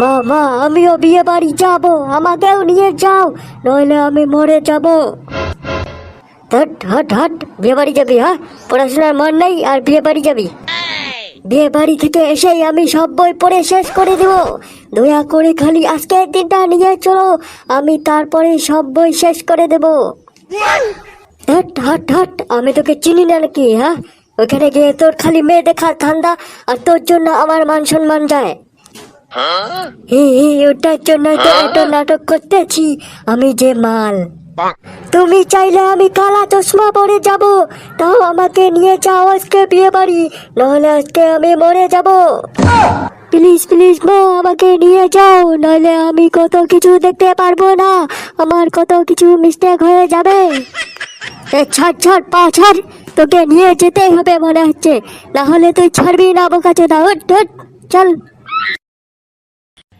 মা মা, আমিও বিয়ে বাড়ি যাব। আমাকেও নিয়ে যাও, নইলে আমি মরে যাব। হট হট হট বিয়ে বাড়ি যাবি হ্যাঁ? পড়াশোনার মন নেই আর বিয়ে বাড়ি যাবি। বিয়ে বাড়ি থেকে এসেই আমি সব বই পড়ে শেষ করে দেব। দয়া করে খালি আজকের দিনটা নিয়ে চলো, আমি তারপরে সব বই শেষ করে দেব। হট হট হট আমি তোকে চিনি না নাকি হ্যাঁ? ওখানে গিয়ে তোর খালি মেয়ে দেখার ঠান্ডা আর তোর জন্য আমার মান সম্মান যায়। ওটার জন্যই তো এত নাটক করতেছি আমি যে মাল। তুমি চাইলে আমি কালা চশমা পরে যাব তাও আমাকে নিয়ে যাও আজকে বিয়ে বাড়ি নাহলে আজকে আমি মরে যাব। প্লিজ প্লিজ মা আমাকে নিয়ে যাও নাহলে আমি কত কিছু দেখতে পারব না আমার কত কিছু মিস্টেক হয়ে যাবে। এ ছাড় ছাড় পা ছাড় তোকে নিয়ে যেতেই হবে মনে হচ্ছে না হলে তুই ছাড়বি না বোকা চোদা চল।